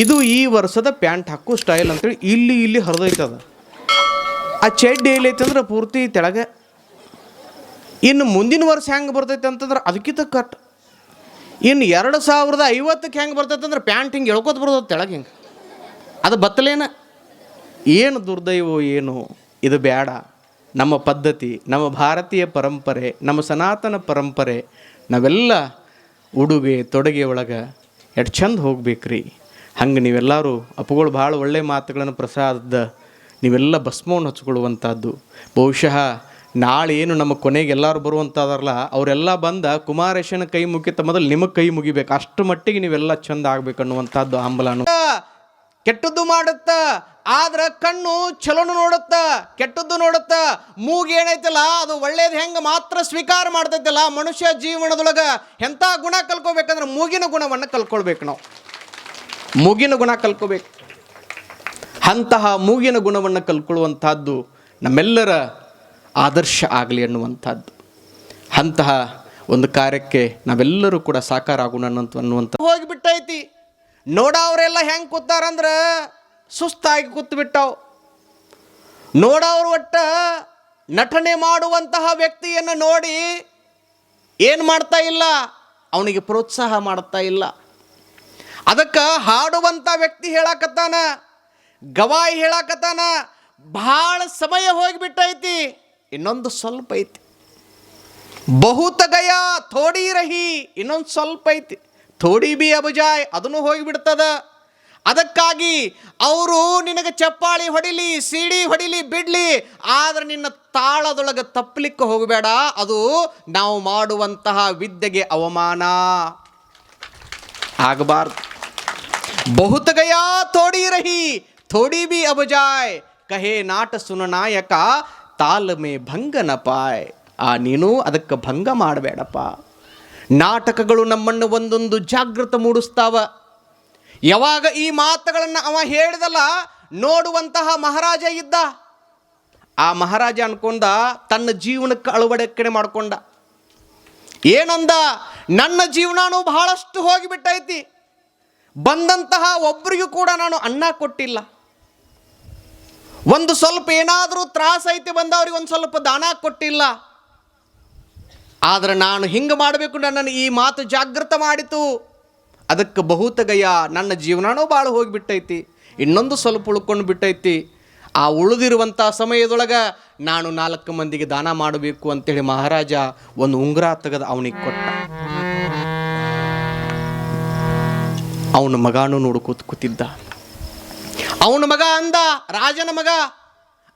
ಇದು ಈ ವರ್ಷದ ಪ್ಯಾಂಟ್ ಹಾಕೋ ಸ್ಟೈಲ್ ಅಂತೇಳಿ ಇಲ್ಲಿ ಇಲ್ಲಿ ಹರಿದೋಯ್ತದ. ಆ ಚೆಡ್ ಎಲ್ಲೈತೆ ಅಂದ್ರೆ ಪೂರ್ತಿ ತೆಳಗೆ. ಇನ್ನು ಮುಂದಿನ ವರ್ಷ ಹೆಂಗೆ ಬರ್ತೈತೆ ಅಂತಂದ್ರೆ ಅದಕ್ಕಿಂತ ಕಟ್ ಇನ್ನು ಎರಡು ಸಾವಿರದ ಐವತ್ತಕ್ಕೆ ಹೆಂಗೆ ಬರ್ತೈತೆ ಅಂದ್ರೆ ಪ್ಯಾಂಟ್ ಹಿಂಗೆ ಎಳ್ಕೊತ ಬರ್ತದೆ ತೆಳಗೆ ಹಿಂಗೆ. ಅದು ಬತ್ತಲೇನ? ಏನು ದುರ್ದೈವೋ ಏನು, ಇದು ಬೇಡ ನಮ್ಮ ಪದ್ಧತಿ, ನಮ್ಮ ಭಾರತೀಯ ಪರಂಪರೆ, ನಮ್ಮ ಸನಾತನ ಪರಂಪರೆ, ನಾವೆಲ್ಲ ಉಡುಗೆ, ತೊಡುಗೆ ಒಳಗೆ ಎಷ್ಟು ಚಂದ ಹೋಗ್ಬೇಕ್ರಿ. ಹಂಗೆ ನೀವೆಲ್ಲರೂ ಅಪ್ಪುಗಳು ಭಾಳ ಒಳ್ಳೆ ಮಾತುಗಳನ್ನು ಪ್ರಸಾದದ ನೀವೆಲ್ಲ ಭಸ್ಮವನ್ನು ಹಚ್ಕೊಳ್ಳುವಂಥದ್ದು ಬಹುಶಃ ನಾಳೆ ಏನು ನಮ್ಮ ಕೊನೆಗೆ ಎಲ್ಲರೂ ಬರುವಂಥದ್ದಾರಲ್ಲ ಅವರೆಲ್ಲ ಬಂದ ಕುಮಾರೇಶನ ಕೈ ಮುಗಿತ ಮೊದಲು ನಿಮಗೆ ಕೈ ಮುಗಿಬೇಕು. ಅಷ್ಟು ಮಟ್ಟಿಗೆ ನೀವೆಲ್ಲ ಚಂದ ಆಗ್ಬೇಕು ಅನ್ನುವಂಥದ್ದು ಹಂಬಲನು. ಕೆಟ್ಟದ್ದು ಮಾಡುತ್ತ, ಆದ್ರ ಕಣ್ಣು ಚಲೋನು ನೋಡುತ್ತ, ಕೆಟ್ಟದ್ದು ನೋಡುತ್ತ, ಮೂಗು ಏನೈತಲ್ಲ, ಅದು ಒಳ್ಳೇದು ಹೆಂಗೆ ಮಾತ್ರ ಸ್ವೀಕಾರ ಮಾಡ್ತೈತಲ್ಲ, ಮನುಷ್ಯ ಜೀವನದೊಳಗ ಎಂಥ ಗುಣ ಕಲ್ಕೋಬೇಕಂದ್ರೆ ಮೂಗಿನ ಗುಣವನ್ನು ಕಲ್ಕೊಳ್ಬೇಕು ನಾವು. ಮೂಗಿನ ಗುಣ ಕಲ್ಕೋಬೇಕು. ಅಂತಹ ಮೂಗಿನ ಗುಣವನ್ನು ಕಲ್ಕೊಳ್ಳುವಂಥದ್ದು ನಮ್ಮೆಲ್ಲರ ಆದರ್ಶ ಆಗಲಿ ಅನ್ನುವಂಥದ್ದು ಅಂತಹ ಒಂದು ಕಾರ್ಯಕ್ಕೆ ನಾವೆಲ್ಲರೂ ಕೂಡ ಸಾಕಾರ ಆಗೋಣ ಅನ್ನುವಂಥ ಹೋಗಿಬಿಟ್ಟೈತಿ. ನೋಡವ್ರೆಲ್ಲ ಹೆಂಗೆ ಕೂತಾರಂದ್ರೆ ಸುಸ್ತಾಗಿ ಕೂತು ಬಿಟ್ಟವು ನೋಡವ್ರು ಒಟ್ಟ ನಟನೆ ಮಾಡುವಂತಹ ವ್ಯಕ್ತಿಯನ್ನು ನೋಡಿ ಏನು ಮಾಡ್ತಾ ಇಲ್ಲ? ಅವನಿಗೆ ಪ್ರೋತ್ಸಾಹ ಮಾಡ್ತಾ ಇಲ್ಲ. ಅದಕ್ಕೆ ಹಾಡುವಂಥ ವ್ಯಕ್ತಿ ಹೇಳಕತ್ತಾನ, ಗವಾಯಿ ಹೇಳಾಕತ್ತಾನ, ಭಾಳ ಸಮಯ ಹೋಗಿಬಿಟ್ಟೈತಿ, ಇನ್ನೊಂದು ಸ್ವಲ್ಪ ಐತಿ. ಬಹುತ ಗಯ ಥೋಡಿ ರಹಿ, ಇನ್ನೊಂದು ಸ್ವಲ್ಪ ಐತಿ. ಥೋಡಿ ಬಿ ಅಬುಜಾಯ್, ಅದನ್ನು ಹೋಗಿಬಿಡ್ತದ. ಅದಕ್ಕಾಗಿ ಅವರು ನಿನಗೆ ಚಪ್ಪಾಳಿ ಹೊಡಿಲಿ, ಸಿಡಿ ಹೊಡಿಲಿ, ಬಿಡಲಿ, ಆದ್ರೆ ನಿನ್ನ ತಾಳದೊಳಗೆ ತಪ್ಪಲಿಕ್ಕೆ ಹೋಗಬೇಡ, ಅದು ನಾವು ಮಾಡುವಂತಹ ವಿದ್ಯೆಗೆ ಅವಮಾನ. ಆಗಬಾರ್ದು. बहुत गया थोड़ी रही थोड़ी भी अब जाए ಕಹೆ ನಾಟ ಸುನನಾಯಕ ತಾಳ್ಮೆ ಭಂಗ ನ ಪಾಯ್ ಆ ನೀನು ಅದಕ್ಕೆ ಭಂಗ ಮಾಡಬೇಡಪ್ಪ ನಾಟಕಗಳು ನಮ್ಮನ್ನು ಒಂದೊಂದು ಜಾಗೃತ ಮೂಡಿಸ್ತಾವ ಯಾವಾಗ ಈ ಮಾತುಗಳನ್ನು ಅವ ಹೇಳಿದಲ್ಲ ನೋಡುವಂತಹ ಮಹಾರಾಜ ಇದ್ದ ಆ ಮಹಾರಾಜ ಅನ್ಕೊಂಡ ತನ್ನ ಜೀವನಕ್ಕೆ ಅಳವಡಿಕೆ ಮಾಡ್ಕೊಂಡ ಏನಂದ ನನ್ನ ಜೀವನಾನು ಬಹಳಷ್ಟು ಹೋಗಿಬಿಟ್ಟೈತಿ ಬಂದಂತಹ ಒಬ್ಬರಿಗೂ ಕೂಡ ನಾನು ಅನ್ನ ಕೊಟ್ಟಿಲ್ಲ. ಒಂದು ಸ್ವಲ್ಪ ಏನಾದರೂ ತ್ರಾಸ ಐತಿ ಬಂದವ್ರಿಗೆ ಒಂದು ಸ್ವಲ್ಪ ದಾನ ಕೊಟ್ಟಿಲ್ಲ. ಆದರೆ ನಾನು ಹಿಂಗೆ ಮಾಡಬೇಕು ನನ್ನನ್ನು ಈ ಮಾತು ಜಾಗೃತ ಮಾಡಿತು. ಅದಕ್ಕೆ ಬಹುತಗಯ್ಯ ನನ್ನ ಜೀವನನೂ ಭಾಳ ಹೋಗಿಬಿಟ್ಟೈತಿ. ಇನ್ನೊಂದು ಸ್ವಲ್ಪ ಉಳ್ಕೊಂಡು ಬಿಟ್ಟೈತಿ. ಆ ಉಳಿದಿರುವಂಥ ಸಮಯದೊಳಗೆ ನಾನು ನಾಲ್ಕು ಮಂದಿಗೆ ದಾನ ಮಾಡಬೇಕು ಅಂತೇಳಿ ಮಹಾರಾಜ ಒಂದು ಉಂಗುರ ತೆಗೆದು ಅವನಿಗೆ ಕೊಟ್ಟ. ಅವನ ಮಗಾನು ನೋಡು ಕೂತ್ ಕೂತಿದ್ದ. ಅವನ ಮಗ ಅಂದ, ರಾಜನ ಮಗ,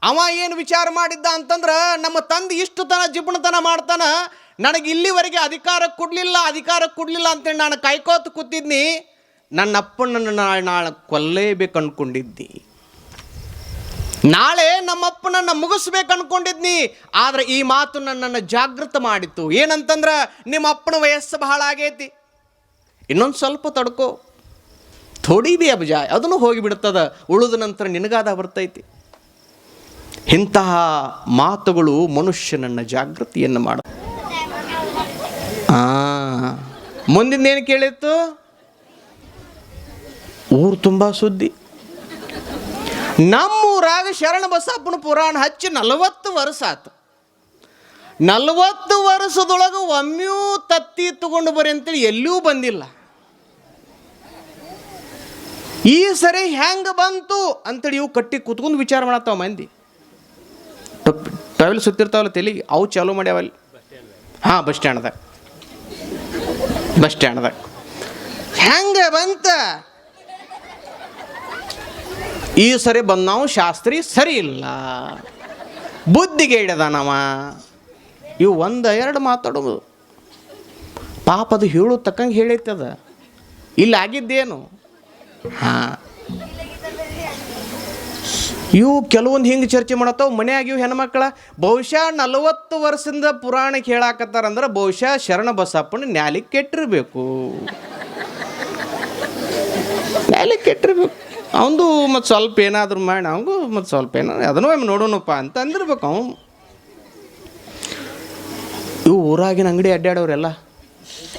ಅವ ಏನು ವಿಚಾರ ಮಾಡಿದ್ದ ಅಂತಂದ್ರೆ ನಮ್ಮ ತಂದೆ ಇಷ್ಟು ತನ ಜಿಪುಣತನ ಮಾಡ್ತಾನ, ನನಗೆ ಇಲ್ಲಿವರೆಗೆ ಅಧಿಕಾರ ಕೊಡಲಿಲ್ಲ ಅಧಿಕಾರ ಕೊಡಲಿಲ್ಲ ಅಂತೇಳಿ ನಾನು ಕೈಕೋತ ಕೂತಿದ್ನಿ, ನನ್ನ ಅಪ್ಪನನ್ನು ನಾಳೆ ನಾಳೆ ಕೊಲ್ಲೇಬೇಕು ಅಂದ್ಕೊಂಡಿದ್ದಿ ನಾಳೆ ನಮ್ಮಪ್ಪನನ್ನು ಮುಗಿಸ್ಬೇಕು ಅಂದ್ಕೊಂಡಿದ್ನಿ ಆದರೆ ಈ ಮಾತು ನನ್ನನ್ನು ಜಾಗೃತ ಮಾಡಿತು ಏನಂತಂದ್ರೆ ನಿಮ್ಮ ಅಪ್ಪನ ವಯಸ್ಸು ಬಹಳ ಆಗೈತಿ. ಇನ್ನೊಂದು ಸ್ವಲ್ಪ ತಡ್ಕೋ. ಥೋಡಿ ಬಿ ಅಬ್ಜಾಯ್, ಅದನ್ನು ಹೋಗಿಬಿಡ್ತದ ಉಳಿದ ನಂತರ ನಿನಗಾದ ಬರ್ತೈತಿ. ಇಂತಹ ಮಾತುಗಳು ಮನುಷ್ಯನನ್ನು ಜಾಗೃತಿಯನ್ನು ಮಾಡ ಏನು ಕೇಳಿತ್ತು? ಊರು ತುಂಬ ಸುದ್ದಿ. ನಮ್ಮೂರಾಗ ಶರಣ ಬಸಪ್ಪನ ಪುರಾಣ ಹಚ್ಚಿ ನಲವತ್ತು ವರ್ಷ ಆತು. ನಲವತ್ತು ವರ್ಷದೊಳಗೆ ಒಮ್ಮೆಯೂ ತತ್ತಿ ತಗೊಂಡು ಬರಿ ಅಂತೇಳಿ ಎಲ್ಲೂ ಬಂದಿಲ್ಲ. ಈ ಸರಿ ಹೆಂಗೆ ಬಂತು ಅಂತೇಳಿ ಇವು ಕಟ್ಟಿ ಕುತ್ಕೊಂಡು ವಿಚಾರ ಮಾಡತ್ತಾವ ಮಂದಿ. ಟ್ರಾವೆಲ್ ಸುತ್ತಿರ್ತಾವಲ್ಲ ತೆಲಿಗೆ ಅವು ಚಾಲೂ ಮಾಡ್ಯಾವಲ್ಲಿ ಹಾಂ ಬಸ್ ಸ್ಟ್ಯಾಂಡ್ದಾಗ ಬಸ್ ಸ್ಟ್ಯಾಂಡ್ದಾಗ ಹೆಂಗೆ ಬಂತ? ಈ ಸರಿ ನಾವು ಶಾಸ್ತ್ರಿ ಸರಿ ಇಲ್ಲ. ಬುದ್ಧಿಗೆ ಹಿಡದಾನವ ಇವು ಒಂದು ಎರಡು ಮಾತಾಡೋದು. ಪಾಪದು ಹೇಳು ತಕ್ಕಂಗೆ ಹೇಳೈತದ ಇಲ್ಲಿ ಆಗಿದ್ದೇನು? ಹಾಂ. ಇವು ಕೆಲವೊಂದು ಹಿಂಗೆ ಚರ್ಚೆ ಮಾಡತ್ತವು. ಮನ್ಯಾಗ ಇವು ಹೆಣ್ಮಕ್ಳ ಬಹುಶಃ ನಲವತ್ತು ವರ್ಷದಿಂದ ಪುರಾಣಕ್ಕೆ ಹೇಳಾಕತ್ತಾರಂದ್ರೆ ಬಹುಶಃ ಶರಣ ಬಸಪ್ಪನ ನ್ಯಾಲಿ ಕೆಟ್ಟಿರ್ಬೇಕು. ನ್ಯಾಲಿ ಕೆಟ್ಟಿರ್ಬೇಕು. ಅವಂದು ಮತ್ತು ಸ್ವಲ್ಪ ಏನಾದರೂ ಮಾಡಿ, ಅವಂಗೂ ಮತ್ತು ಸ್ವಲ್ಪ ಏನಾದ್ರು ಅದನ್ನೂ ನೋಡೋಣಪ್ಪ ಅಂತ ಅಂದಿರ್ಬೇಕು ಅವನು ಇವು ಊರಾಗಿನ ಅಂಗಡಿ ಅಡ್ಡಾಡೋರೆಲ್ಲ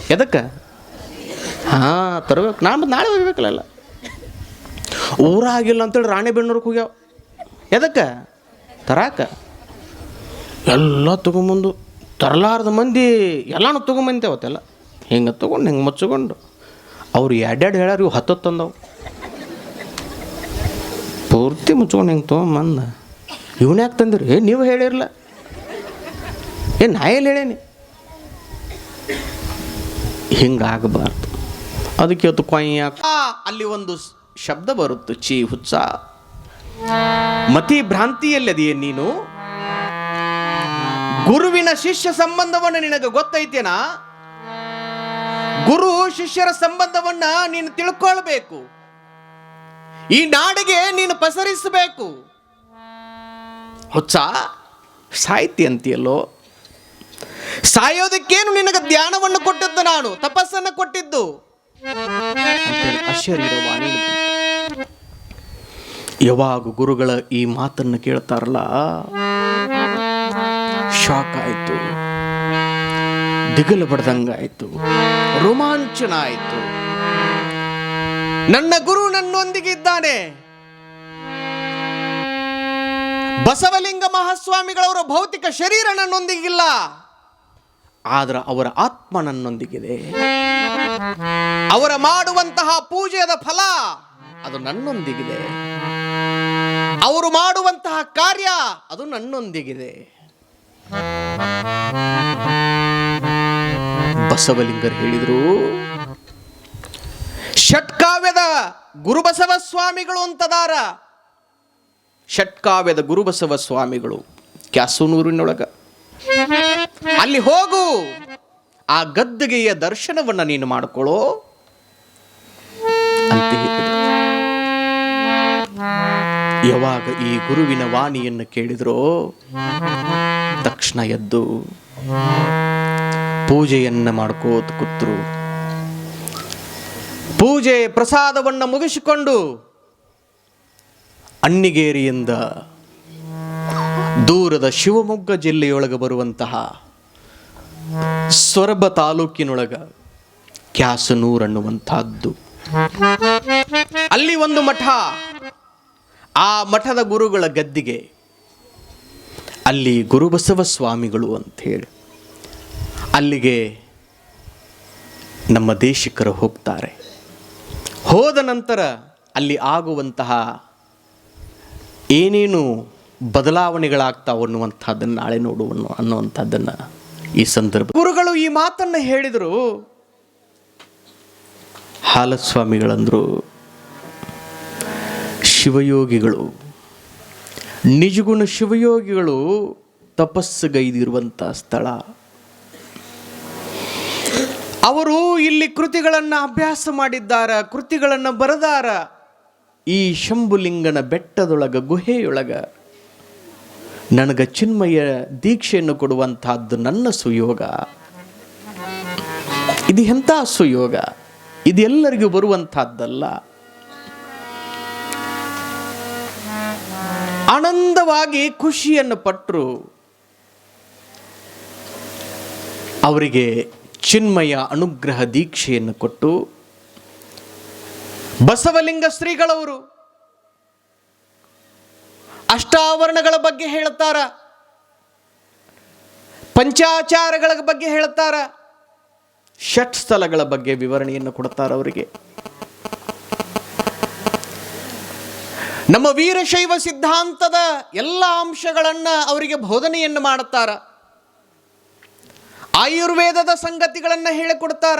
ಎದಕ್ಕೆ? ಹಾಂ, ತರಬೇಕು. ನಾನು ನಾಳೆ ಒಯ್ಬೇಕಲ್ಲ ಊರಾಗಿಲ್ಲ ಅಂತೇಳಿ ರಾಣೆಬೆನ್ನೂರಿಗೆ ಹೋಗ್ಯಾವ. ಎದಕ್ಕೆ? ತರಾಕ. ಎಲ್ಲ ತೊಗೊಂಬಂದು ತರಲಾರ್ದ ಮಂದಿ ಎಲ್ಲಾನು ತೊಗೊಂಬಂದೆ ಅವತ್ತೆಲ್ಲ. ಹಿಂಗೆ ತೊಗೊಂಡು, ಹಿಂಗೆ ಮುಚ್ಚಿಕೊಂಡು. ಅವ್ರು ಎರಡೆರಡು ಹೇಳ್ಯಾರ, ಇವು ಹತ್ತು ತಂದವು. ಪೂರ್ತಿ ಮುಚ್ಕೊಂಡು ಹಿಂಗೆ ತೊಗೊಂಬಂದ. ಇವನ್ ಯಾಕೆ ತಂದಿರಿ? ನೀವು ಹೇಳಿರಲ್ಲ ಏ, ನಾ ಎಲ್ಲಿ ಹೇಳೇನಿ? ಹಿಂಗಾಗಬಾರ್ದು. ಅದಕ್ಕೆ ಇವತ್ತು ಕೊಯ್ಯ ಅಲ್ಲಿ ಒಂದು ಶಬ್ದ ಬರುತ್ತೆ, ಚಿ ಹುಚ್ಚ. ಮತಿ ಭ್ರಾಂತಿಯಲ್ಲದೆಯೇ ನೀನು? ಗುರುವಿನ ಶಿಷ್ಯ ಸಂಬಂಧವನ್ನು ನಿನಗೆ ಗೊತ್ತೈತೇನಾ? ಗುರು ಶಿಷ್ಯರ ಸಂಬಂಧವನ್ನ ನೀನು ತಿಳ್ಕೊಳ್ಬೇಕು. ಈ ನಾಡಿಗೆ ನೀನು ಪಸರಿಸಬೇಕು. ಹುಚ್ಚ, ಸಾಹಿತ್ಯ ಅಂತೀಯಲ್ಲೋ? ಸಾಯೋದಕ್ಕೇನು ನಿನಗೆ ಧ್ಯಾನವನ್ನು ಕೊಟ್ಟಿದ್ದು ನಾನು? ತಪಸ್ಸನ್ನು ಕೊಟ್ಟಿದ್ದು? ಅಶರೀರವಾಣಿ ಯಾವಾಗ ಗುರುಗಳ ಈ ಮಾತನ್ನು ಕೇಳ್ತಾರಲ್ಲ? ಶಾಕ್ ಆಯಿತು. ದಿಗಲು ಬಡ್ದಂಗಾಯಿತು ರೋಮಾಂಚನ ಆಯಿತು. ನನ್ನ ಗುರು ನನ್ನೊಂದಿಗೆ ಇದ್ದಾನೆ ಬಸವಲಿಂಗ ಮಹಾಸ್ವಾಮಿಗಳವರ ಭೌತಿಕ ಶರೀರ ನನ್ನೊಂದಿಗಿಲ್ಲ. ಆದ್ರೆ ಅವರ ಆತ್ಮ ನನ್ನೊಂದಿಗಿದೆ. ಅವರ ಮಾಡುವಂತಹ ಪೂಜೆಯ ಫಲ ಅದು ನನ್ನೊಂದಿಗಿದೆ. ಅವರು ಮಾಡುವಂತಹ ಕಾರ್ಯ ಅದು ನನ್ನೊಂದಿಗಿದೆ. ಬಸವಲಿಂಗರು ಹೇಳಿದರು, ಷಟ್ಕಾವ್ಯದ ಗುರುಬಸವ ಸ್ವಾಮಿಗಳು ಅಂತದಾರ ಷಟ್ಕಾವ್ಯದ ಗುರುಬಸವ ಸ್ವಾಮಿಗಳು ಕ್ಯಾಸೂನೂರಿನೊಳಗ. ಅಲ್ಲಿ ಹೋಗು, ಆ ಗದ್ದುಗೆಯ ದರ್ಶನವನ್ನ ನೀನು ಮಾಡಿಕೊಳ್ಳೋ. ಅಂತ ಹೇಳಿದರು. ಯಾವಾಗ ಈ ಗುರುವಿನ ವಾಣಿಯನ್ನು ಕೇಳಿದ್ರೋ, ತಕ್ಷಣ ಎದ್ದು ಪೂಜೆಯನ್ನ ಮಾಡ್ಕೋತ ಕೂತ್ರು. ಪೂಜೆ ಪ್ರಸಾದವನ್ನ ಮುಗಿಸಿಕೊಂಡು ಅಣ್ಣಿಗೇರಿಯಿಂದ ದೂರದ ಶಿವಮೊಗ್ಗ ಜಿಲ್ಲೆಯೊಳಗೆ ಬರುವಂತಹ ಸೊರಬ ತಾಲೂಕಿನೊಳಗ ಕ್ಯಾಸನೂರ್ ಅನ್ನುವಂತಹದ್ದು ಅಲ್ಲಿ ಒಂದು ಮಠ. ಆ ಮಠದ ಗುರುಗಳ ಗದ್ದಿಗೆ ಅಲ್ಲಿ ಗುರುಬಸವ ಸ್ವಾಮಿಗಳು ಅಂಥೇಳಿ. ಅಲ್ಲಿಗೆ ನಮ್ಮ ದೇಶಿಕರು ಹೋಗ್ತಾರೆ. ಹೋದ ನಂತರ ಅಲ್ಲಿ ಆಗುವಂತಹ ಏನೇನು ಬದಲಾವಣೆಗಳಾಗ್ತಾವೆ ಅನ್ನುವಂಥದ್ದನ್ನು ನಾಳೆ ನೋಡುವ ಅನ್ನುವಂಥದ್ದನ್ನು ಈ ಸಂದರ್ಭ ಗುರುಗಳು ಈ ಮಾತನ್ನು ಹೇಳಿದರು. ಹಾಲಸ್ವಾಮಿಗಳಂದರು ಶಿವಯೋಗಿಗಳು. ನಿಜಗುಣ ಶಿವಯೋಗಿಗಳು ತಪಸ್ಸುಗೈದಿರುವಂಥ ಸ್ಥಳ. ಅವರು ಇಲ್ಲಿ ಕೃತಿಗಳನ್ನು ಅಭ್ಯಾಸ ಮಾಡಿದ್ದಾರ, ಕೃತಿಗಳನ್ನು ಬರೆದಾರ. ಈ ಶಂಭುಲಿಂಗನ ಬೆಟ್ಟದೊಳಗ, ಗುಹೆಯೊಳಗ ನನಗ ಚಿನ್ಮಯ ದೀಕ್ಷೆಯನ್ನು ಕೊಡುವಂತಹದ್ದು ನನ್ನ ಸುಯೋಗ. ಇದು ಎಂಥ ಸುಯೋಗ? ಇದೆಲ್ಲರಿಗೂ ಬರುವಂತಹದ್ದಲ್ಲ. ಆನಂದವಾಗಿ ಖುಷಿಯನ್ನು ಪಟ್ಟರು ಅವರಿಗೆ ಚಿನ್ಮಯ ಅನುಗ್ರಹ ದೀಕ್ಷೆಯನ್ನು ಕೊಟ್ಟು, ಬಸವಲಿಂಗ ಶ್ರೀಗಳವರು ಅಷ್ಟಾವರಣಗಳ ಬಗ್ಗೆ ಹೇಳ್ತಾರ ಪಂಚಾಚಾರಗಳ ಬಗ್ಗೆ ಹೇಳ್ತಾರ ಷಟ್ ಸ್ಥಳಗಳ ಬಗ್ಗೆ ವಿವರಣೆಯನ್ನು ಕೊಡ್ತಾರ ಅವರಿಗೆ. ನಮ್ಮ ವೀರಶೈವ ಸಿದ್ಧಾಂತದ ಎಲ್ಲ ಅಂಶಗಳನ್ನು ಅವರಿಗೆ ಬೋಧನೆಯನ್ನು ಮಾಡುತ್ತಾರ. ಆಯುರ್ವೇದದ ಸಂಗತಿಗಳನ್ನು ಹೇಳಿಕೊಡ್ತಾರ.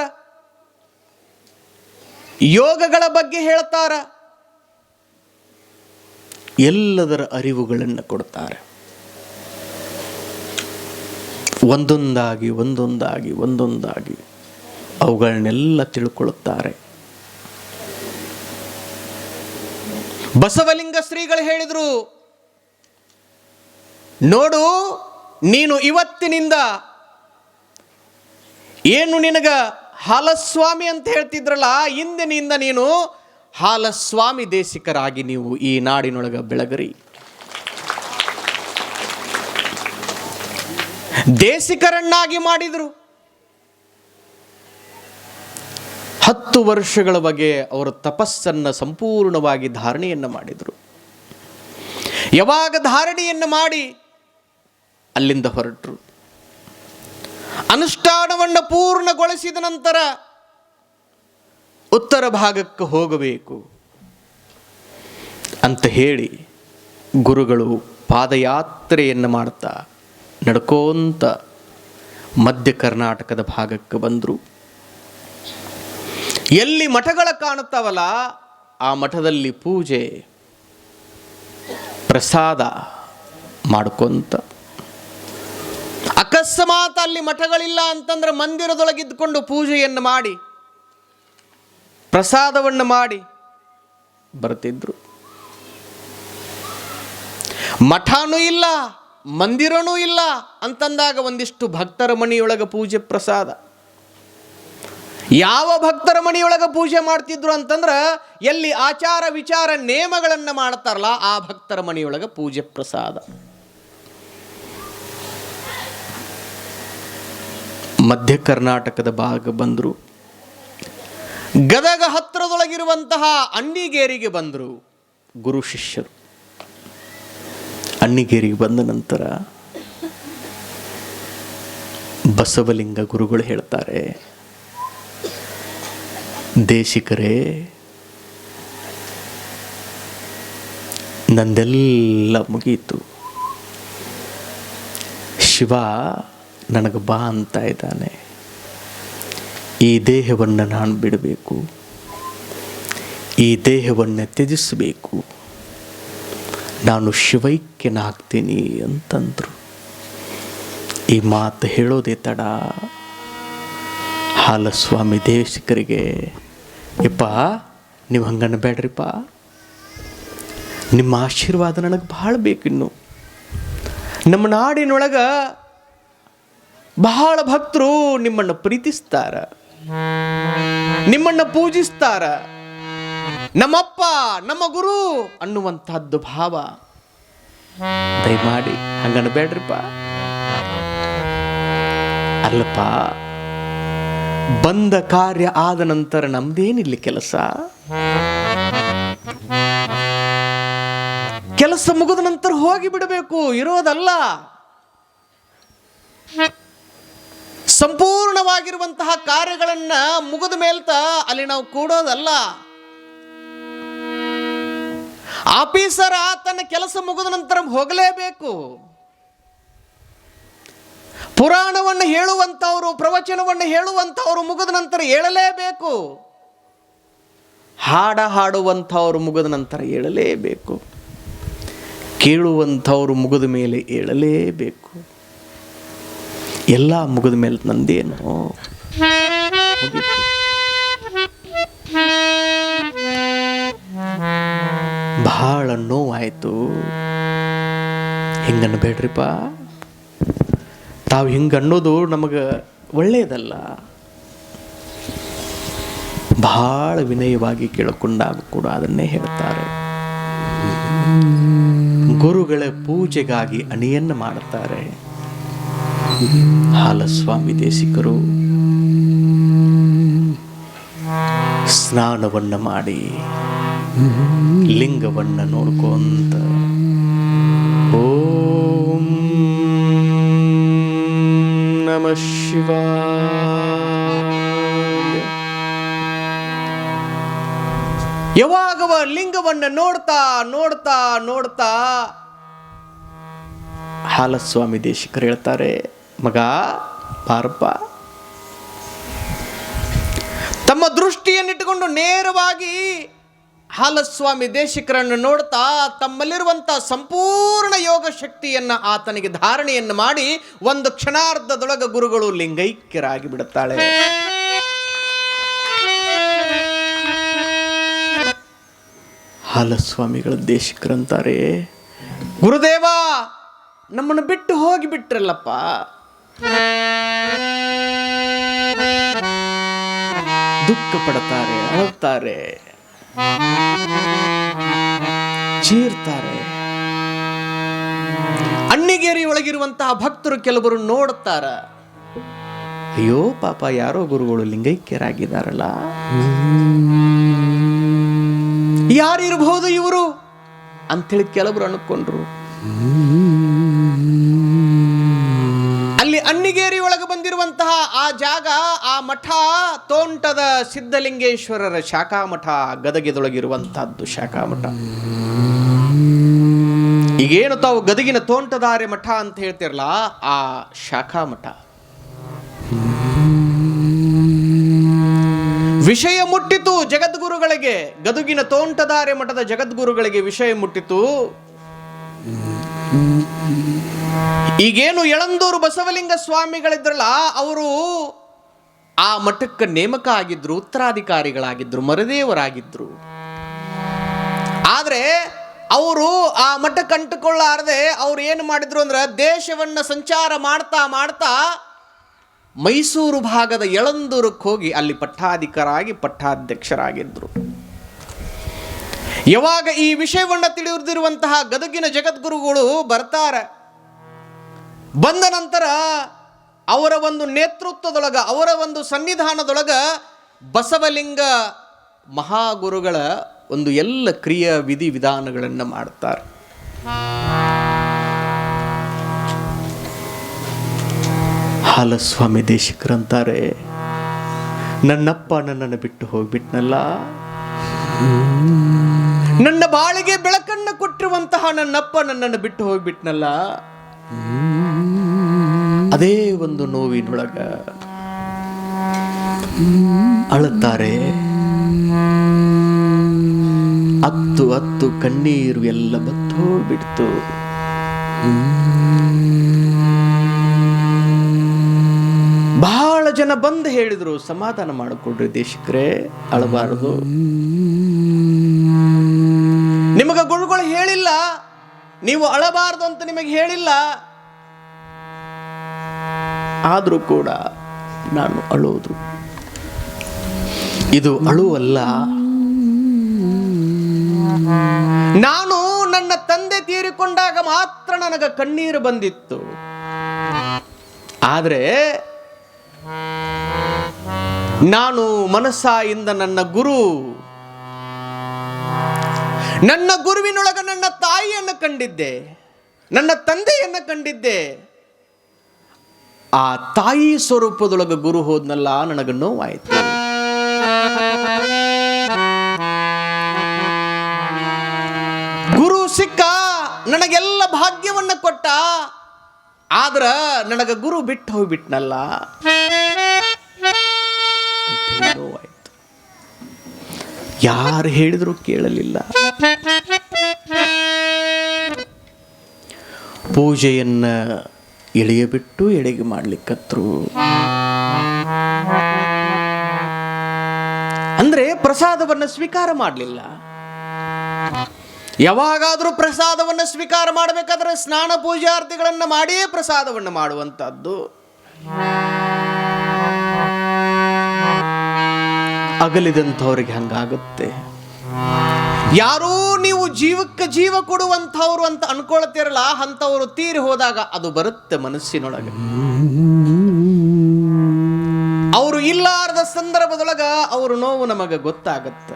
ಯೋಗಗಳ ಬಗ್ಗೆ ಹೇಳ್ತಾರ. ಎಲ್ಲದರ ಅರಿವುಗಳನ್ನು ಕೊಡ್ತಾರೆ. ಒಂದೊಂದಾಗಿ ಒಂದೊಂದಾಗಿ ಒಂದೊಂದಾಗಿ ಅವುಗಳನ್ನೆಲ್ಲ ತಿಳ್ಕೊಳ್ಳುತ್ತಾರೆ ಬಸವಲಿಂಗ ಶ್ರೀಗಳು ಹೇಳಿದರು, ನೋಡು, ನೀನು ಇವತ್ತಿನಿಂದ ಏನು ನಿನಗ ಹಾಲಸ್ವಾಮಿ ಅಂತ ಹೇಳ್ತಿದ್ರಲ್ಲ, ಇಂದಿನಿಂದ ನೀನು ಹಾಲಸ್ವಾಮಿ ದೇಶಿಕರಾಗಿ ನೀವು ಈ ನಾಡಿನೊಳಗ ಬೆಳಗರಿ. ದೇಶಿಕರನ್ನಾಗಿ ಮಾಡಿದರು. ಹತ್ತು ವರ್ಷಗಳ ಬಗ್ಗೆ ಅವರ ತಪಸ್ಸನ್ನು ಸಂಪೂರ್ಣವಾಗಿ ಧಾರಣೆಯನ್ನು ಮಾಡಿದರು. ಯಾವಾಗ ಧಾರಣೆಯನ್ನು ಮಾಡಿ ಅಲ್ಲಿಂದ ಹೊರಟರು. ಅನುಷ್ಠಾನವನ್ನು ಪೂರ್ಣಗೊಳಿಸಿದ ನಂತರ ಉತ್ತರ ಭಾಗಕ್ಕೆ ಹೋಗಬೇಕು ಅಂತ ಹೇಳಿ ಗುರುಗಳು ಪಾದಯಾತ್ರೆಯನ್ನು ಮಾಡ್ತಾ ನಡ್ಕೋಂತ ಮಧ್ಯ ಕರ್ನಾಟಕದ ಭಾಗಕ್ಕೆ ಬಂದರು. ಎಲ್ಲಿ ಮಠಗಳ ಕಾಣುತ್ತವಲ್ಲ, ಆ ಮಠದಲ್ಲಿ ಪೂಜೆ, ಪ್ರಸಾದ ಮಾಡ್ಕೊಂತ. ಅಕಸ್ಮಾತ್ ಅಲ್ಲಿ ಮಠಗಳಿಲ್ಲ ಅಂತಂದ್ರೆ ಮಂದಿರದೊಳಗಿದ್ದುಕೊಂಡು ಪೂಜೆಯನ್ನು ಮಾಡಿ, ಪ್ರಸಾದವನ್ನು ಮಾಡಿ ಬರ್ತಿದ್ರು. ಮಠನೂ ಇಲ್ಲ, ಮಂದಿರನೂ ಇಲ್ಲ ಅಂತಂದಾಗ ಒಂದಿಷ್ಟು ಭಕ್ತರ ಮನೆಯೊಳಗೆ ಪೂಜೆ ಪ್ರಸಾದ. ಯಾವ ಭಕ್ತರ ಮನೆಯೊಳಗೆ ಪೂಜೆ ಮಾಡ್ತಿದ್ರು ಅಂತಂದ್ರೆ ಎಲ್ಲಿ ಆಚಾರ ವಿಚಾರ ನೇಮಗಳನ್ನು ಮಾಡ್ತಾರಲ್ಲ ಆ ಭಕ್ತರ ಮನೆಯೊಳಗೆ ಪೂಜೆ ಪ್ರಸಾದ. ಮಧ್ಯ ಕರ್ನಾಟಕದ ಭಾಗ ಬಂದರು. ಗದಗ ಹತ್ತಿರದೊಳಗಿರುವಂತಹ ಅಣ್ಣಿಗೇರಿಗೆ ಬಂದರು ಗುರು ಶಿಷ್ಯರು. ಅಣ್ಣಿಗೇರಿಗೆ ಬಂದ ನಂತರ ಬಸವಲಿಂಗ ಗುರುಗಳು ಹೇಳ್ತಾರೆ ದೇಶಿಕರೇ, ನಂದೆಲ್ಲ ಮುಗೀತು. ಶಿವ ನನಗೆ ಬಾ ಅಂತ ಇದ್ದಾನೆ. ಈ ದೇಹವನ್ನು ನಾನು ಬಿಡಬೇಕು. ಈ ದೇಹವನ್ನು ತ್ಯಜಿಸಬೇಕು. ನಾನು ಶಿವೈಕ್ಯನಾಗ್ತೀನಿ ಅಂತಂದರು. ಈ ಮಾತು ಹೇಳೋದೇ ತಡ. ಹಾಲಸ್ವಾಮಿ ದೇಶಿಕರಿಗೆ ಯಪ್ಪ, ನೀವು ಹಂಗನ್ನ ಬೇಡ್ರಿಪ್ಪ. ನಿಮ್ಮ ಆಶೀರ್ವಾದ ನನಗೆ ಭಾಳ ಬೇಕಿನ್ನು ನಮ್ಮ ನಾಡಿನೊಳಗೆ ಬಹಳ ಭಕ್ತರು ನಿಮ್ಮನ್ನು ಪ್ರೀತಿಸ್ತಾರ. ನಿಮ್ಮನ್ನು ಪೂಜಿಸ್ತಾರ. ನಮ್ಮಪ್ಪ, ನಮ್ಮ ಗುರು ಅನ್ನುವಂತಹದ್ದು ಭಾವ. ದಯಮಾಡಿ ಹಂಗನ್ನ ಬೇಡ್ರಿಪ್ಪ. ಅಲ್ಲಪ್ಪ ಬಂದ ಕಾರ್ಯ ಆದ ನಂತರ ನಮ್ದೇನಿಲ್ಲ ಕೆಲಸ? ಕೆಲಸ ಮುಗಿದ ನಂತರ ಹೋಗಿ ಬಿಡಬೇಕು, ಇರೋದಲ್ಲ. ಸಂಪೂರ್ಣವಾಗಿರುವಂತಹ ಕಾರ್ಯಗಳನ್ನ ಮುಗಿದ ಮೇಲ್ತ ಅಲ್ಲಿ ನಾವು ಕೂಡೋದಲ್ಲ. ಆಫೀಸರ್ ತನ್ನ ಕೆಲಸ ಮುಗಿದ ನಂತರ ಹೋಗಲೇಬೇಕು. ಪುರಾಣವನ್ನು ಹೇಳುವಂಥವರು, ಪ್ರವಚನವನ್ನು ಹೇಳುವಂಥವರು ಮುಗಿದ ನಂತರ ಏಳಲೇಬೇಕು. ಹಾಡ ಹಾಡುವಂಥವ್ರು ಮುಗಿದ ನಂತರ ಏಳಲೇಬೇಕು. ಕೇಳುವಂಥವ್ರು ಮುಗಿದ ಮೇಲೆ ಏಳಲೇಬೇಕು. ಎಲ್ಲ ಮುಗಿದ ಮೇಲೆ ನಂದೇನು. ಬಹಳ ನೋವಾಯಿತು. ಹಿಂಗನ್ನು ಬೇಡ್ರಿಪ್ಪ. ತಾವು ಹಿಂಗೆ ಅನ್ನೋದು ನಮಗೆ ಒಳ್ಳೆಯದಲ್ಲ. ಬಹಳ ವಿನಯವಾಗಿ ಕೇಳಿಕೊಂಡಾಗ ಕೂಡ ಅದನ್ನೇ ಹೇಳ್ತಾರೆ ಗುರುಗಳ ಪೂಜೆಗಾಗಿ ಅಣಿಯನ್ನು ಮಾಡುತ್ತಾರೆ. ಹಾಲಸ್ವಾಮಿ ದೇಶಿಕರು, ಸ್ನಾನವನ್ನು ಮಾಡಿ, ಲಿಂಗವನ್ನು ನೋಡ್ಕೊಂತ ಶಿವಾಯ. ಯಾವಾಗವ ಲಿಂಗವನ್ನು ನೋಡ್ತಾ ನೋಡ್ತಾ ನೋಡ್ತಾ ಹಾಲಸ್ವಾಮಿ ದೇಶಿಕರು ಹೇಳ್ತಾರೆ ಮಗ ಪಾರಪ್ಪ ತಮ್ಮ ದೃಷ್ಟಿಯನ್ನಿಟ್ಟುಕೊಂಡು ನೇರವಾಗಿ ಹಾಲಸ್ವಾಮಿ ದೇಶಿಕರನ್ನು ನೋಡ್ತಾ ತಮ್ಮಲ್ಲಿರುವಂಥ ಸಂಪೂರ್ಣ ಯೋಗ ಶಕ್ತಿಯನ್ನು ಆತನಿಗೆ ಧಾರಣೆಯನ್ನು ಮಾಡಿ ಒಂದು ಕ್ಷಣಾರ್ಧದೊಳಗೆ ಗುರುಗಳು ಲಿಂಗೈಕ್ಯರಾಗಿ ಬಿಡುತ್ತಾಳೆ. ಹಾಲಸ್ವಾಮಿಗಳ ದೇಶಿಕರಂತಾರೆ. ಗುರುದೇವ, ನಮ್ಮನ್ನು ಬಿಟ್ಟು ಹೋಗಿ ಬಿಟ್ರಲ್ಲಪ್ಪ. ದುಃಖ ಪಡ್ತಾರೆ ಅಳುತ್ತಾರೆ. ಚೀರ್ತಾರೆ. ಅಣ್ಣಿಗೇರಿ ಒಳಗಿರುವಂತಹ ಭಕ್ತರು ಕೆಲವರು ನೋಡ್ತಾರ. ಅಯ್ಯೋ, ಪಾಪ ಯಾರೋ ಗುರುಗಳು ಲಿಂಗೈಕ್ಯರಾಗಿದ್ದಾರಲ್ಲ. ಯಾರಿರಬಹುದು ಇವರು? ಅಂಥೇಳಿ ಕೆಲವರು ಅನ್ಕೊಂಡ್ರು. ಬಂದಿರುವಂತಹ ಆ ಜಾಗ, ಆ ಮಠ, ತೋಂಟದ ಸಿದ್ಧಲಿಂಗೇಶ್ವರರ ಶಾಖಾ ಮಠ ಗದಗಿದೊಳಗಿರುವಂತಹದ್ದು ಶಾಖಾ ಮಠ ಈಗೇನು ತಾವು ಗದಗಿನ ತೋಂಟದಾರೆ ಮಠ ಅಂತ ಹೇಳ್ತಿರಲ್ಲ, ಆ ಶಾಖಾ ಮಠ ವಿಷಯ ಮುಟ್ಟಿತು ಜಗದ್ಗುರುಗಳಿಗೆ. ಗದುಗಿನ ತೋಂಟದಾರೆ ಮಠದ ಜಗದ್ಗುರುಗಳಿಗೆ ವಿಷಯ ಮುಟ್ಟಿತು. ಈಗೇನು ಎಳಂದೂರು ಬಸವಲಿಂಗ ಸ್ವಾಮಿಗಳಿದ್ರಲ್ಲ, ಅವರು ಆ ಮಠಕ್ಕೆ ನೇಮಕ ಆಗಿದ್ರು, ಉತ್ತರಾಧಿಕಾರಿಗಳಾಗಿದ್ರು, ಮರದೇವರಾಗಿದ್ರು. ಆದ್ರೆ ಅವರು ಆ ಮಠಕ್ಕೆ ಅಂಟುಕೊಳ್ಳಾರದೆ ಅವ್ರು ಏನು ಮಾಡಿದ್ರು ಅಂದ್ರೆ ದೇಶವನ್ನ ಸಂಚಾರ ಮಾಡ್ತಾ ಮಾಡ್ತಾ ಮೈಸೂರು ಭಾಗದ ಎಳಂದೂರಕ್ಕೆ ಹೋಗಿ ಅಲ್ಲಿ ಪಟ್ಟಾಧಿಕರಾಗಿ ಪಟ್ಟಾಧ್ಯಕ್ಷರಾಗಿದ್ರು. ಯಾವಾಗ ಈ ವಿಷಯವನ್ನು ತಿಳಿದಿರುವಂತಹ ಗದಗಿನ ಜಗದ್ಗುರುಗಳು ಬರ್ತಾರೆ, ಬಂದ ನಂತರ ಅವರ ಒಂದು ನೇತೃತ್ವದೊಳಗ, ಅವರ ಒಂದು ಸನ್ನಿಧಾನದೊಳಗ ಬಸವಲಿಂಗ ಮಹಾಗುರುಗಳ ಒಂದು ಎಲ್ಲ ಕ್ರಿಯಾ ವಿಧಿ ವಿಧಾನಗಳನ್ನು ಮಾಡ್ತಾರೆ. ಹಾಲಸ್ವಾಮಿ ದೇಶಿಕರಂತಾರೆ, ನನ್ನಪ್ಪ ನನ್ನನ್ನು ಬಿಟ್ಟು ಹೋಗ್ಬಿಟ್ನಲ್ಲ. ಬಾಳಿಗೆ ಬೆಳಕನ್ನು ಕೊಟ್ಟಿರುವಂತಹ ನನ್ನಪ್ಪ ನನ್ನನ್ನು ಬಿಟ್ಟು ಹೋಗ್ಬಿಟ್ನಲ್ಲ? ಅದೇ ಒಂದು ನೋವಿನೊಳಗ ಅಳುತ್ತಾರೆ. ಅತ್ತು ಅತ್ತು ಕಣ್ಣೀರು ಎಲ್ಲ ಬತ್ತು ಹೋಗ್ಬಿಡ್ತು. ಬಹಳ ಜನ ಬಂದು ಹೇಳಿದ್ರು, ಸಮಾಧಾನ ಮಾಡಿಕೊಡ್ರಿ ದೇಶಕ್ರೆ, ಅಳಬಾರದು. ನಿಮಗೆ ಗುರುಗಳು ಹೇಳಿಲ್ಲ, ನೀವು ಅಳಬಾರದು ಅಂತ ನಿಮಗೆ ಹೇಳಿಲ್ಲ, ಆದರೂ ಕೂಡ ನಾನು ಅಳುವುದು. ಇದು ಅಳುವಲ್ಲ. ನಾನು ನನ್ನ ತಂದೆ ತೀರಿಕೊಂಡಾಗ ಮಾತ್ರ ನನಗೆ ಕಣ್ಣೀರು ಬಂದಿತ್ತು. ಆದರೆ ನಾನು ಮನಸ್ಸಾಯಿಂದ ನನ್ನ ಗುರು ನನ್ನ ಗುರುವಿನೊಳಗ ನನ್ನ ತಾಯಿಯನ್ನು ಕಂಡಿದ್ದೆ, ನನ್ನ ತಂದೆಯನ್ನು ಕಂಡಿದ್ದೆ. ಆ ತಾಯಿ ಸ್ವರೂಪದೊಳಗೆ ಗುರು ಹೋದ್ನಲ್ಲ, ನನಗೆ ನೋವಾಯ್ತು. ಗುರು ಸಿಕ್ಕ, ನನಗೆಲ್ಲ ಭಾಗ್ಯವನ್ನ ಕೊಟ್ಟ, ಆದ್ರ ನನಗ ಗುರು ಬಿಟ್ಟು ಹೋಗಿಬಿಟ್ನಲ್ಲ. ನೋವಾಯ್ತು. ಯಾರು ಹೇಳಿದ್ರು ಕೇಳಲಿಲ್ಲ. ಪೂಜೆಯನ್ನ ಇಳಿಯಬಿಟ್ಟು ಎಡೆಗೆ ಮಾಡ್ಲಿಕ್ಕತ್ರು. ಅಂದ್ರೆ ಪ್ರಸಾದವನ್ನು ಸ್ವೀಕಾರ ಮಾಡಲಿಲ್ಲ. ಯಾವಾಗಾದರೂ ಪ್ರಸಾದವನ್ನು ಸ್ವೀಕಾರ ಮಾಡಬೇಕಾದ್ರೆ ಸ್ನಾನ ಪೂಜಾರ್ತಿಗಳನ್ನು ಮಾಡಿಯೇ ಪ್ರಸಾದವನ್ನು ಮಾಡುವಂತಹದ್ದು ಅಗಲಿದಂಥವ್ರಿಗೆ ಹಂಗಾಗುತ್ತೆ. ಯಾರೂ ನೀವು ಜೀವಕ್ಕೆ ಜೀವ ಕೊಡುವಂಥವ್ರು ಅಂತ ಅನ್ಕೊಳ್ತಿರಲ್ಲ, ಅಂಥವ್ರು ತೀರಿ ಹೋದಾಗ ಅದು ಬರುತ್ತೆ ಮನಸ್ಸಿನೊಳಗೆ. ಅವರು ಇಲ್ಲಾರದ ಸಂದರ್ಭದೊಳಗ ಅವರು ನೋವು ನಮಗೆ ಗೊತ್ತಾಗತ್ತೆ.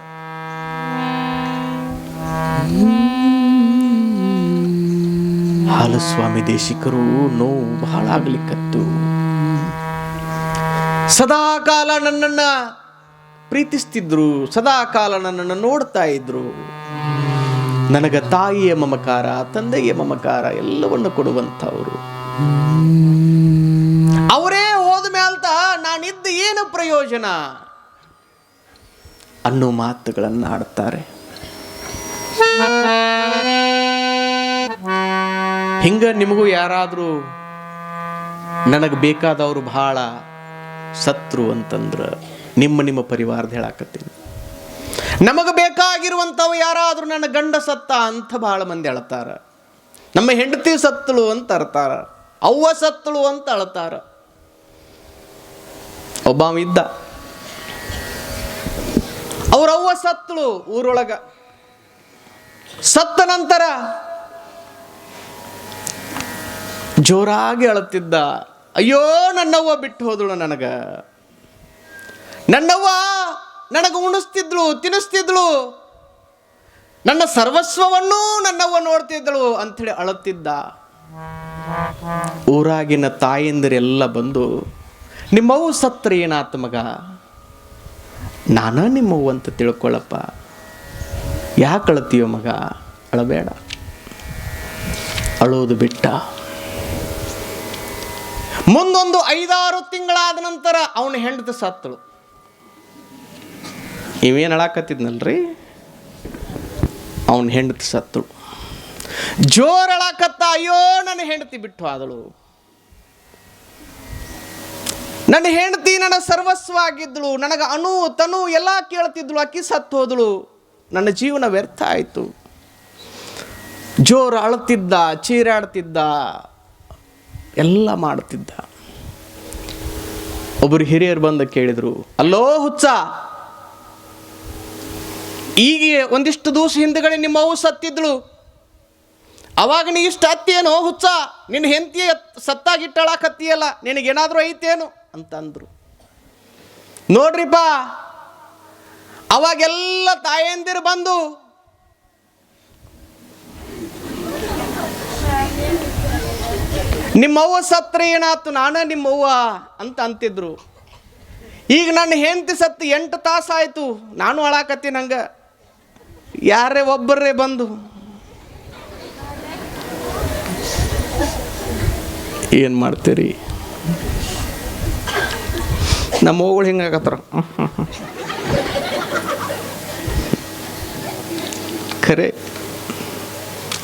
ಹಾಲಸ್ವಾಮಿ ದೇಶಿಕರು ನೋವು ಬಹಳ ಆಗ್ಲಿಕ್ಕತ್ತು ಸದಾಕಾಲ ನನ್ನನ್ನ ಪ್ರೀತಿಸ್ತಿದ್ರು ಸದಾ ಕಾಲ ನನ್ನನ್ನು ನೋಡ್ತಾ ಇದ್ರು. ನನಗ ತಾಯಿಯ ಮಮಕಾರ, ತಂದೆಯ ಮಮಕಾರ ಎಲ್ಲವನ್ನು ಕೊಡುವಂಥವ್ರು. ಅವರೇ ಹೋದ ಮೇಲ್ತ ನಾನಿದ್ದು ಏನು ಪ್ರಯೋಜನ? ಅನ್ನೋ ಮಾತುಗಳನ್ನು ಆಡ್ತಾರೆ. ಹಿಂಗ ನಿಮಗೂ ಯಾರಾದರೂ ನನಗೆ ಬೇಕಾದವರು ಬಹಳ ಸತ್ರು ಅಂತಂದ್ರೆ ನಿಮ್ಮ ನಿಮ್ಮ ಪರಿವಾರದ ಹೇಳಾಕತ್ತೀನಿ. ನಮಗೆ ಬೇಕಾಗಿರುವಂಥವು ಯಾರಾದರೂ ನನ್ನ ಗಂಡ ಸತ್ತ ಅಂತ ಭಾಳ ಮಂದಿ ಅಳ್ತಾರ. ನಮ್ಮ ಹೆಂಡತಿ ಸತ್ತಳು ಅಂತ ಅರ್ತಾರ ಅವ್ವ ಸತ್ತಳು ಅಂತ ಅಳ್ತಾರ. ಒಬ್ಬ ಇದ್ದ. ಅವ್ರವ್ವ ಸತ್ತಳು ಊರೊಳಗ. ಸತ್ತ ನಂತರ ಜೋರಾಗಿ ಅಳತಿದ್ದ. ಅಯ್ಯೋ ನನ್ನವ್ವ ಬಿಟ್ಟು ಹೋದಳು ನನಗ. ನನ್ನವ್ವ ನನಗೆ ಉಣಿಸ್ತಿದ್ಳು ತಿನ್ನಿಸ್ತಿದ್ಳು ನನ್ನ ಸರ್ವಸ್ವವನ್ನೂ ನನ್ನವ್ವ ನೋಡ್ತಿದ್ದಳು ಅಂಥೇಳಿ ಅಳುತ್ತಿದ್ದ. ಊರಾಗಿನ ತಾಯಂದಿರೆಲ್ಲ ಬಂದು ನಿಮ್ಮವು ಸತ್ರ ಏನಾತ ಮಗ? ನಾನ ನಿಮ್ಮವ್ವ ಅಂತ ತಿಳ್ಕೊಳ್ಳಪ್ಪ ಯಾಕೆ ಅಳತೀಯೋ ಮಗ? ಅಳಬೇಡ. ಅಳೋದು ಬಿಟ್ಟ. ಮುಂದೊಂದು ಐದಾರು ತಿಂಗಳಾದ ನಂತರ ಅವನ ಹೆಂಡತಿ ಸತ್ತಳು. ಇವೇನು ಹೇಳಾಕತ್ತಿದ್ನಲ್ರಿ ಅವನ ಹೆಂಡತಿ ಸತ್ತು. ಜೋರು ಅಳಾಕತ್ತ, ಅಯ್ಯೋ, ನನ್ನ ಹೆಂಡತಿ ಬಿಟ್ಟು ಆದಳು ನನ್ನ ಹೆಂಡತಿ ನನ್ನ ಸರ್ವಸ್ವ ಆಗಿದ್ದಳು ನನಗೆ ಅಣು, ತನು ಎಲ್ಲ ಕೇಳ್ತಿದ್ಳು, ಅಕ್ಕಿ ಸತ್ತು ಹೋದಳು. ನನ್ನ ಜೀವನ ವ್ಯರ್ಥ ಆಯಿತು. ಜೋರು ಅಳ್ತಿದ್ದ, ಚೀರಾಡ್ತಿದ್ದ, ಎಲ್ಲ ಮಾಡ್ತಿದ್ದ. ಒಬ್ಬರು ಹಿರಿಯರು ಬಂದು ಕೇಳಿದರು, ಅಲ್ಲೋ ಹುಚ್ಚ ಈಗ ಒಂದಿಷ್ಟು ದಿವಸ ಹಿಂದ್ಗಡೆ ನಿಮ್ಮ ಅವು ಸತ್ತಿದ್ಳು. ಅವಾಗ ನೀ ಇಷ್ಟು ಅತ್ತೇನೋ ಹುಚ್ಚ, ನಿನ್ನ ಹೆಂಡತಿ ಸತ್ತಾಗಿಟ್ಟಳಾಕತ್ತೀಯಲ್ಲ, ನಿನಗೇನಾದರೂ ಐತೇನು? ಅಂತಂದ್ರು. ನೋಡ್ರಿಪ್ಪ, ಅವಾಗೆಲ್ಲ ತಾಯಂದಿರು ಬಂದು ನಿಮ್ಮವ್ವ ಸತ್ರ ಏನಾಯ್ತು, ನಾನೇ ನಿಮ್ಮವ್ವ ಅಂತ ಅಂತಿದ್ರು. ಈಗ ನನ್ನ ಹೆಂಡತಿ ಸತ್ತು ಎಂಟು ತಾಸಾಯಿತು, ನಾನು ಅಳಾಕತ್ತೀನಿ ಹಂಗೆ ಯಾರೇ ಒಬ್ಬರೇ ಬಂದು. ಏನು ಮಾಡ್ತೀರಿ? ನಮ್ಮ ಹಿಂಗೆ ಹಿಂಗಾಗತ್ತಾರ ಖರೆ.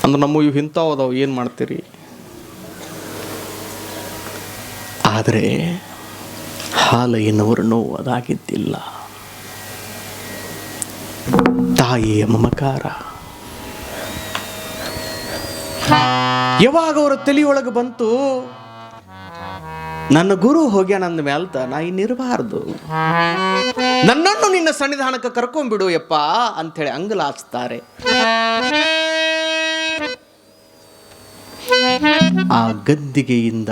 ಅಂದ್ರೆ ನಮ್ಮ ಇವು ಇಂಥವು ಅದಾವು, ಏನು ಮಾಡ್ತೀರಿ? ಆದರೆ ಹಾಲ ಎನ್ನುವರು ನೋವು ಅದಾಗಿದ್ದಿಲ್ಲ. ತಾಯಿಯ ಮಮಕಾರ. ಯಾವಾಗ ಅವರ ತಲೆಯೊಳಗೆ ಬಂತು? ನನ್ನ ಗುರು ಹೋಗ್ಯಾನ ಅಂದ ಮೇಲ್ತ ನಾ ಇನ್ನಿರಬಾರ್ದು ನನ್ನನ್ನು ನಿನ್ನ ಸನ್ನಿಧಾನಕ್ಕೆ ಕರ್ಕೊಂಡ್ಬಿಡು ಯಪ್ಪ ಅಂಥೇಳಿ ಅಂಗಲಾಚ್ತಾರೆ. ಆ ಗದ್ದಿಗೆಯಿಂದ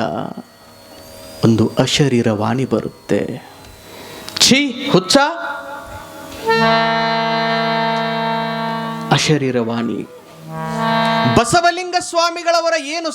ಒಂದು ಅಶರೀರ ವಾಣಿ ಬರುತ್ತೆ. ಛೀ, ಹುಚ್ಚ. ಅಶರೀರ ವಾಣಿ ಬಸವಲಿಂಗ ಸ್ವಾಮಿಗಳವರ ಏನು